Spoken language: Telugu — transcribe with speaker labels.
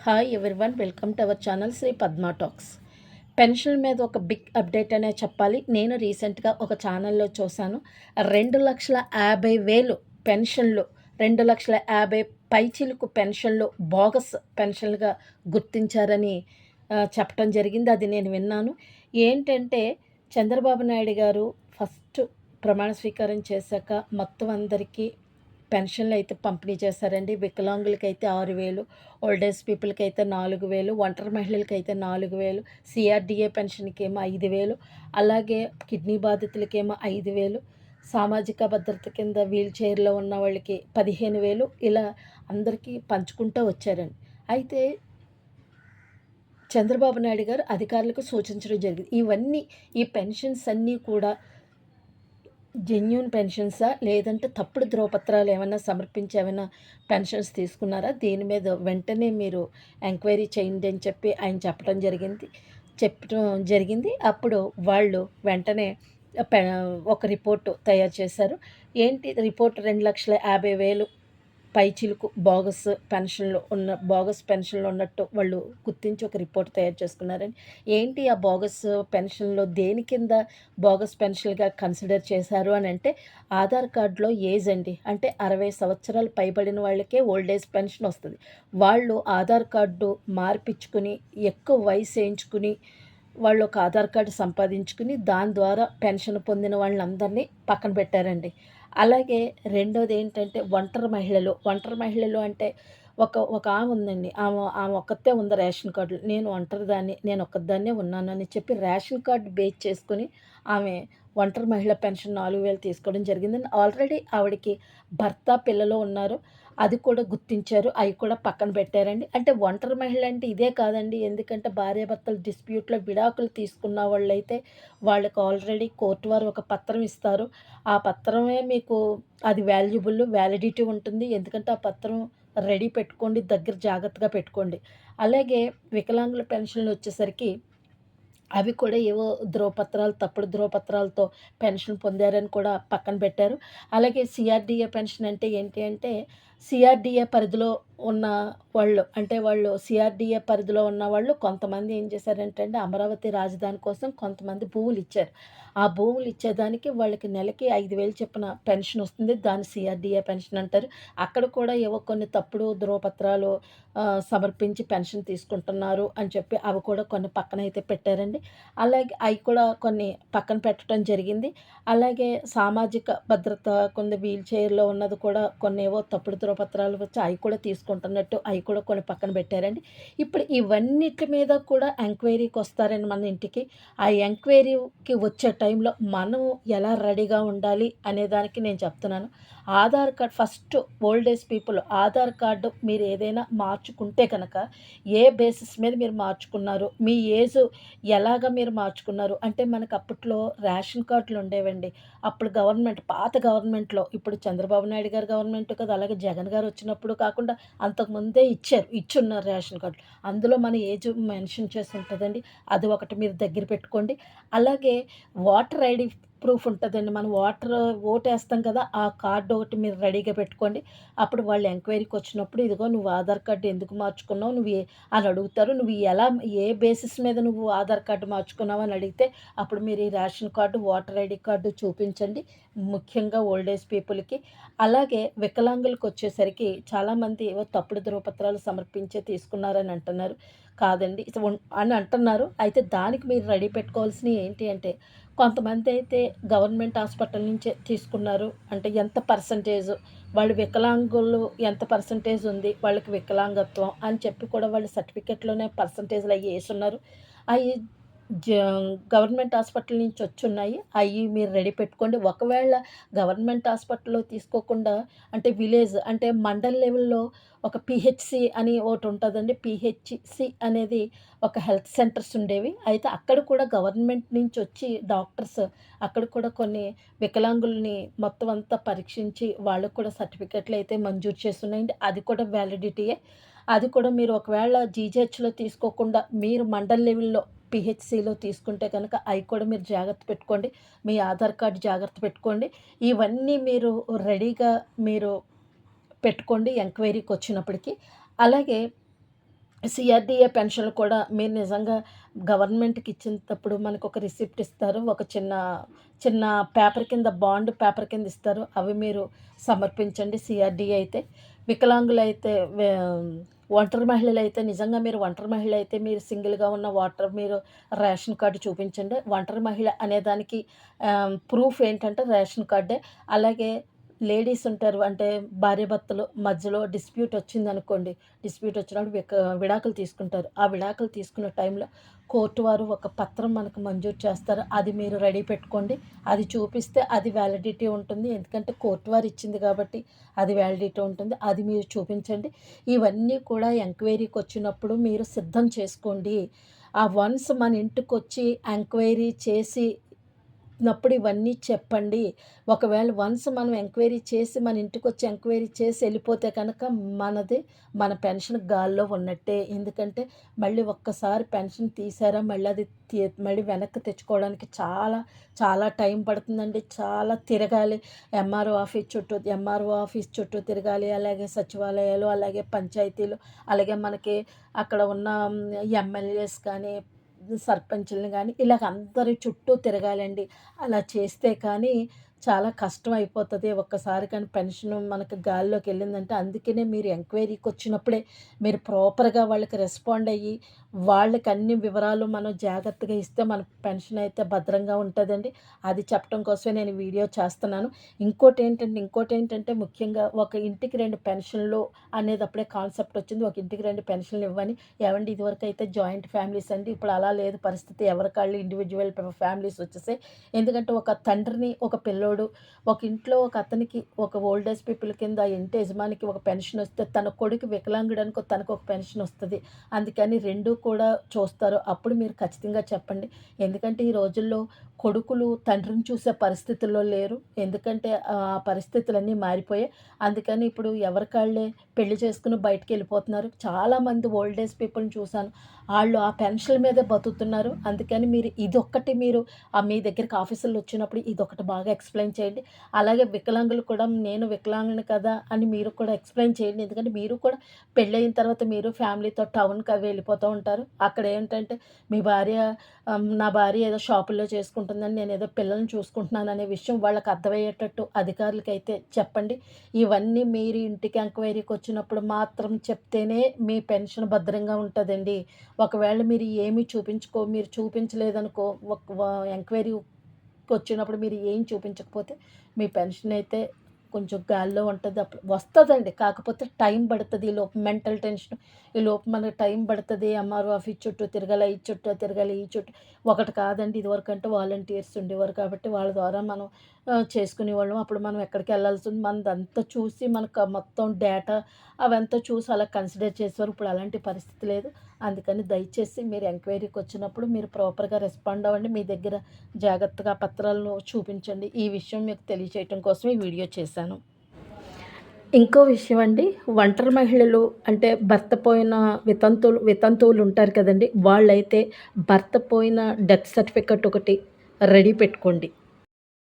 Speaker 1: Hi everyone welcome to our channel Sri Padma talks pension మీద ఒక బిగ్ అప్డేట్ అనే చెప్పాలి. నేను రీసెంట్గా ఒక ఛానల్లో చూశాను. రెండు లక్షల యాభై వేలు పెన్షన్లు రెండు లక్షల యాభై పైచిలుకు పెన్షన్లు బోగస్ పెన్షన్లుగా గుర్తించారని చెప్పడం జరిగింది. అది నేను విన్నాను. ఏంటంటే చంద్రబాబు నాయుడు గారు ఫస్ట్ ప్రమాణ స్వీకారం చేశాక మొత్తం అందరికీ పెన్షన్లు అయితే పంపిణీ చేశారండి వికలాంగులకి అయితే ఆరు వేలు ఓల్డ్ ఏజ్ పీపుల్కి అయితే నాలుగు వేలు ఒంటరి మహిళలకి అయితే నాలుగు వేలు సిఆర్డిఏ పెన్షన్కి ఏమో ఐదు వేలు అలాగే కిడ్నీ బాధితులకేమో ఐదు వేలు సామాజిక భద్రత కింద వీల్ చైర్లో ఉన్న వాళ్ళకి పదిహేను వేలు ఇలా అందరికీ పంచుకుంటూ వచ్చారండి. అయితే చంద్రబాబు నాయుడు గారు అధికారులకు సూచించడం జరిగింది. ఇవన్నీ ఈ పెన్షన్స్ అన్నీ కూడా జెన్యున్ పెన్షన్సా లేదంటే తప్పుడు ధ్రువపత్రాలు ఏమైనా సమర్పించి ఏమైనా పెన్షన్స్ తీసుకున్నారా? దీని మీద వెంటనే మీరు ఎంక్వైరీ చేయండి అని చెప్పి ఆయన చెప్పడం జరిగింది. చెప్పడం జరిగింది. అప్పుడు వాళ్ళు వెంటనే పె- ఒక రిపోర్టు తయారు చేశారు. ఏంటి? రిపోర్ట్ రెండు లక్షల యాభై వేలు పై చిలుకు బోగస్ పెన్షన్లు ఉన్న బోగస్ పెన్షన్లు ఉన్నట్టు వాళ్ళు గుర్తించి ఒక రిపోర్ట్ తయారు చేసుకున్నారని ఏంటి ఆ బోగస్ పెన్షన్లో దేని కింద బోగస్ పెన్షన్గా కన్సిడర్ చేశారు అని అంటే ఆధార్ కార్డులో ఏజ్ అండి. అంటే అరవై సంవత్సరాలు పైబడిన వాళ్ళకే ఓల్డ్ ఏజ్ పెన్షన్ వస్తుంది. వాళ్ళు ఆధార్ కార్డు మార్పించుకుని ఎక్కువ వయసు వేయించుకుని వాళ్ళు ఒక ఆధార్ కార్డు సంపాదించుకుని దాని ద్వారా పెన్షన్ పొందిన వాళ్ళందరినీ పక్కన పెట్టారండి. అలాగే రెండోది ఏంటంటే ఒంటరి మహిళలు. ఒంటరి మహిళలు అంటే ఒక ఒక ఆమె ఉందండి. ఆమె ఆమె ఒక్కతే ఉంది రేషన్ కార్డులు. నేను ఒంటరి దాన్ని నేను ఒక్కదాన్నే ఉన్నాను అని చెప్పి రేషన్ కార్డు బేస్ చేసుకుని ఆమె ఒంటరి మహిళ పెన్షన్ నాలుగు వేలు తీసుకోవడం జరిగిందని ఆల్రెడీ ఆవిడకి భర్త పిల్లలు ఉన్నారు. అది కూడా గుర్తించారు అవి కూడా పక్కన పెట్టారండి. అంటే ఒంటరి మహిళ అంటే ఇదే కాదండి. ఎందుకంటే భార్యాభర్తల డిస్ప్యూట్లో విడాకులు తీసుకున్న వాళ్ళైతే వాళ్ళకి ఆల్రెడీ కోర్టు వారు ఒక పత్రం ఇస్తారు. ఆ పత్రమే మీకు అది వాల్యుబుల్ వ్యాలిడిటీ ఉంటుంది. ఎందుకంటే ఆ పత్రం రెడీ పెట్టుకోండి దగ్గర జాగ్రత్తగా పెట్టుకోండి. అలాగే వికలాంగుల పెన్షన్లు వచ్చేసరికి అవి కూడా ఏవో ధ్రువపత్రాలు తప్పుడు ధ్రువపత్రాలతో పెన్షన్ పొందారని కూడా పక్కన పెట్టారు. అలాగే సిఆర్డిఏ పెన్షన్ అంటే ఏంటి అంటే సిఆర్డిఏ పరిధిలో ఉన్న వాళ్ళు అంటే వాళ్ళు సిఆర్డిఏ పరిధిలో ఉన్న వాళ్ళు కొంతమంది ఏం చేశారంటే అమరావతి రాజధాని కోసం కొంతమంది భూములు ఇచ్చారు. ఆ భూములు ఇచ్చేదానికి వాళ్ళకి నెలకి ఐదు వేలు చెప్పిన పెన్షన్ వస్తుంది. దాన్ని సిఆర్డిఏ పెన్షన్ అంటారు. అక్కడ కూడా ఏవో కొన్ని తప్పుడు ధ్రువపత్రాలు సమర్పించి పెన్షన్ తీసుకుంటున్నారు అని చెప్పి అవి కూడా కొన్ని పక్కన అయితే పెట్టారండి. అలాగే అవి కూడా కొన్ని పక్కన పెట్టడం జరిగింది. అలాగే సామాజిక భద్రత కొన్ని వీల్ చైర్లో ఉన్నది కూడా కొన్ని ఏవో తప్పుడు పత్రాలు వచ్చి అవి కూడా తీసుకుంటున్నట్టు అవి కూడా కొన్ని పక్కన పెట్టారండి. ఇప్పుడు ఇవన్నిటి మీద కూడా ఎంక్వైరీకి వస్తారండి మన ఇంటికి. ఆ ఎంక్వైరీకి వచ్చే టైంలో మనం ఎలా రెడీగా ఉండాలి అనే దానికి నేను చెప్తున్నాను. Aadhaar card first old age people Aadhaar card మీరు ఏదైనా మార్చుకుంటే కనుక ఏ బేసిస్ మీద మీరు మార్చుకున్నారు? మీ ఏజ్ ఎలాగ మీరు మార్చుకున్నారు? అంటే మనకు అప్పట్లో రేషన్ కార్డులు ఉండేవండి. అప్పుడు గవర్నమెంట్ పాత గవర్నమెంట్లో ఇప్పుడు చంద్రబాబు నాయుడు గారు గవర్నమెంట్ కదా అలాగే జగన్ గారు వచ్చినప్పుడు కాకుండా అంతకుముందే ఇచ్చారు ఇచ్చున్నారు రేషన్ కార్డు అందులో మన ఏజ్ మెన్షన్ చేసి ఉంటుందండి. అది ఒకటి మీరు దగ్గర పెట్టుకోండి. అలాగే వాటర్ ఐడి ప్రూఫ్ ఉంటుందండి. మనం వాటర్ ఓటేస్తాం వేస్తాం కదా ఆ కార్డు ఒకటి మీరు రెడీగా పెట్టుకోండి. అప్పుడు వాళ్ళు ఎంక్వైరీకి వచ్చినప్పుడు ఇదిగో నువ్వు ఆధార్ కార్డు ఎందుకు మార్చుకున్నావు నువ్వు అని అడుగుతారు. నువ్వు ఎలా ఏ బేసిస్ మీద నువ్వు ఆధార్ కార్డు మార్చుకున్నావు అని అడిగితే అప్పుడు మీరు ఈ ration card voter ID card చూపించండి. ముఖ్యంగా ఓల్డ్ ఏజ్ పీపుల్కి అలాగే వికలాంగులకు వచ్చేసరికి చాలామంది ఏవో తప్పుడు ధృవపత్రాలు సమర్పించే తీసుకున్నారని అంటున్నారు. కాదండి. అని అంటున్నారు. అయితే దానికి మీరు రెడీ పెట్టుకోవాల్సినవి ఏంటి అంటే కొంతమంది అయితే గవర్నమెంట్ హాస్పిటల్ నుంచే తీసుకున్నారు. అంటే ఎంత పర్సంటేజ్? వాళ్ళు వికలాంగులు ఎంత పర్సంటేజ్ ఉంది? వాళ్ళకి వికలాంగత్వం అని చెప్పి కూడా వాళ్ళు సర్టిఫికెట్లోనే పర్సంటేజ్లు అవి వేసున్నారు అవి గవర్నమెంట్ హాస్పిటల్ నుంచి వచ్చి ఉన్నాయి అవి మీరు రెడీ పెట్టుకోండి. ఒకవేళ గవర్నమెంట్ హాస్పిటల్లో తీసుకోకుండా అంటే విలేజ్ అంటే మండల్ లెవెల్లో ఒక పిహెచ్సి అని ఒకటి ఉంటుందండి. పిహెచ్సి అనేది ఒక హెల్త్ సెంటర్స్ ఉండేవి. అయితే అక్కడ కూడా గవర్నమెంట్ నుంచి వచ్చి డాక్టర్స్ అక్కడ కూడా కొన్ని వికలాంగుల్ని మొత్తం అంతా పరీక్షించి వాళ్ళకు కూడా సర్టిఫికెట్లు అయితే మంజూరు చేస్తున్నాయండి. అది కూడా వ్యాలిడిటీయే. అది కూడా మీరు ఒకవేళ జీజీహెచ్లో తీసుకోకుండా మీరు మండల్ లెవెల్లో పిహెచ్సిలో తీసుకుంటే కనుక అవి కూడా మీరు జాగ్రత్త పెట్టుకోండి. మీ ఆధార్ కార్డు జాగ్రత్త పెట్టుకోండి. ఇవన్నీ మీరు రెడీగా మీరు పెట్టుకోండి ఎంక్వైరీకి వచ్చినప్పటికీ. అలాగే సిఆర్డిఏ పెన్షన్లు కూడా మీరు నిజంగా గవర్నమెంట్కి ఇచ్చినప్పుడు మనకు ఒక రిసిప్ట్ ఇస్తారు. ఒక చిన్న చిన్న పేపర్ కింద బాండ్ పేపర్ కింద ఇస్తారు. అవి మీరు సమర్పించండి సిఆర్డిఏ అయితే. వికలాంగులు అయితే ఒంటరి మహిళలు అయితే నిజంగా మీరు ఒంటరి మహిళ అయితే మీరు సింగిల్గా ఉన్న వాటర్ మీరు రేషన్ కార్డు చూపించండి. ఒంటరి మహిళ అనేదానికి ప్రూఫ్ ఏంటంటే రేషన్ కార్డే. అలాగే లేడీస్ ఉంటారు. అంటే భార్యాభర్తలు మధ్యలో డిస్ప్యూట్ వచ్చింది అనుకోండి డిస్ప్యూట్ వచ్చినప్పుడు విడాకులు తీసుకుంటారు. ఆ విడాకులు తీసుకున్న టైంలో కోర్టు వారు ఒక పత్రం మనకు మంజూరు చేస్తారు. అది మీరు రెడీ పెట్టుకోండి. అది చూపిస్తే అది వ్యాలిడిటీ ఉంటుంది. ఎందుకంటే కోర్టు వారు ఇచ్చింది కాబట్టి అది వ్యాలిడిటీ ఉంటుంది. అది మీరు చూపించండి. ఇవన్నీ కూడా ఎంక్వైరీకి వచ్చినప్పుడు మీరు సిద్ధం చేసుకోండి. ఆ వన్స్ మన ఇంటికి వచ్చి ఎంక్వైరీ చేసి చెప్పినప్పుడు ఇవన్నీ చెప్పండి. ఒకవేళ వన్స్ మనం ఎంక్వైరీ చేసి మన ఇంటికి వచ్చి ఎంక్వైరీ చేసి వెళ్ళిపోతే కనుక మనది మన పెన్షన్ గాల్లో ఉన్నట్టే. ఎందుకంటే మళ్ళీ ఒక్కసారి పెన్షన్ తీసారా మళ్ళీ అది మళ్ళీ వెనక్కి తెచ్చుకోవడానికి చాలా చాలా టైం పడుతుందండి. చాలా తిరగాలి. ఎంఆర్ఓ ఆఫీస్ చుట్టూ ఎంఆర్ఓ ఆఫీస్ చుట్టూ తిరగాలి. అలాగే సచివాలయాలు అలాగే పంచాయతీలు అలాగే మనకి అక్కడ ఉన్న ఎమ్మెల్యేస్ కానీ సర్పంచుల్ని కానీ ఇలాగ అందరి చుట్టూ తిరగాలండి. అలా చేస్తే కానీ చాలా కష్టం అయిపోతుంది ఒక్కసారి కానీ పెన్షన్ మనకు గాల్లోకి వెళ్ళిందంటే అందుకనే మీరు ఎంక్వైరీకి వచ్చినప్పుడే మీరు ప్రాపర్గా వాళ్ళకి రెస్పాండ్ అయ్యి వాళ్ళకి అన్ని వివరాలు మనం జాగ్రత్తగా ఇస్తే మన పెన్షన్ అయితే భద్రంగా ఉంటుందండి. అది చెప్పడం కోసమే నేను వీడియో చేస్తున్నాను. ఇంకోటి ఏంటంటే ఇంకోటి ఏంటంటే ముఖ్యంగా ఒక ఇంటికి రెండు పెన్షన్లు అనేది అప్పుడే కాన్సెప్ట్ వచ్చింది. ఒక ఇంటికి రెండు పెన్షన్లు ఇవ్వని. ఏమండి ఇదివరకు అయితే జాయింట్ ఫ్యామిలీస్ అండి. ఇప్పుడు అలా లేదు పరిస్థితి. ఎవరికాళ్ళు ఇండివిజువల్ ఫ్యామిలీస్ వచ్చేసాయి. ఎందుకంటే ఒక తండ్రిని ఒక పిల్లోడు ఒక ఇంట్లో ఒక అతనికి ఒక ఓల్డ్ ఏజ్ పీపుల్ కింద ఆ ఇంటి యజమానికి ఒక పెన్షన్ వస్తే తన కొడుకు వికలాంగుడానికి తనకు ఒక పెన్షన్ వస్తుంది. అందుకని రెండు కూడా చూస్తారు. అప్పుడు మీరు ఖచ్చితంగా చెప్పండి. ఎందుకంటే ఈ రోజుల్లో కొడుకులు తండ్రిని చూసే పరిస్థితుల్లో లేరు. ఎందుకంటే ఆ పరిస్థితులన్నీ మారిపోయాయి. అందుకని ఇప్పుడు ఎవరికాళ్ళే పెళ్ళి చేసుకుని బయటకు వెళ్ళిపోతున్నారు. చాలామంది ఓల్డ్ ఏజ్ పీపుల్ని చూశాను. వాళ్ళు ఆ పెన్షన్ మీదే బతుకుతున్నారు. అందుకని మీరు ఇదొక్కటి మీరు ఆ మీ దగ్గరికి ఆఫీసుల్లో వచ్చినప్పుడు ఇదొకటి బాగా ఎక్స్ప్లెయిన్ చేయండి. అలాగే వికలాంగులు కూడా నేను వికలాంగుని కదా అని మీరు కూడా ఎక్స్ప్లెయిన్ చేయండి. ఎందుకంటే మీరు కూడా పెళ్ళయిన తర్వాత మీరు ఫ్యామిలీతో టౌన్కి అవి వెళ్ళిపోతూ ఉంటారు. అక్కడ ఏంటంటే మీ భార్య నా భార్య ఏదో షాపుల్లో ఉంటుందని నేను ఏదో పిల్లల్ని చూసుకుంటున్నాను అనే విషయం వాళ్ళకి అర్థమయ్యేటట్టు అధికారులకి అయితే చెప్పండి. ఇవన్నీ మీరు ఇంటికి ఎంక్వైరీకి వచ్చినప్పుడు మాత్రం చెప్తేనే మీ పెన్షన్ భద్రంగా ఉంటుందండి. ఒకవేళ మీరు ఏమీ చూపించుకో మీరు చూపించలేదనుకో ఒక ఎంక్వైరీ వచ్చినప్పుడు మీరు ఏం చూపించకపోతే మీ పెన్షన్ అయితే కొంచెం గాల్లో ఉంటుంది అప్పుడు వస్తుందండి. కాకపోతే టైం పడుతుంది ఈ లోపు మెంటల్ టెన్షన్. ఈ లోపు మనకి టైం పడుతుంది ఎంఆర్ఓ ఆఫీస్ చుట్టూ తిరగాలి ఈ చుట్టూ తిరగాలి ఈ చుట్టూ. ఒకటి కాదండి ఇదివరకు అంటే వాలంటీర్స్ ఉండేవారు కాబట్టి వాళ్ళ ద్వారా మనం చేసుకునేవాళ్ళం. అప్పుడు మనం ఎక్కడికి వెళ్ళాల్సి ఉంది మనదంతా చూసి మనకు మొత్తం డేటా అవంతా చూసి అలా కన్సిడర్ చేసేవారు. ఇప్పుడు అలాంటి పరిస్థితి లేదు. అందుకని దయచేసి మీరు ఎంక్వైరీకి వచ్చినప్పుడు మీరు ప్రాపర్గా రెస్పాండ్ అవ్వండి. మీ దగ్గర జాగ్రత్తగా పత్రాలను చూపించండి. ఈ విషయం మీకు తెలియచేయటం కోసం ఈ వీడియో చేశాను. ఇంకో విషయం అండి. ఒంటరి మహిళలు అంటే భర్త పోయిన వితంతువులు వితంతువులు ఉంటారు కదండి. వాళ్ళైతే భర్త పోయిన డెత్ సర్టిఫికెట్ ఒకటి రెడీ పెట్టుకోండి.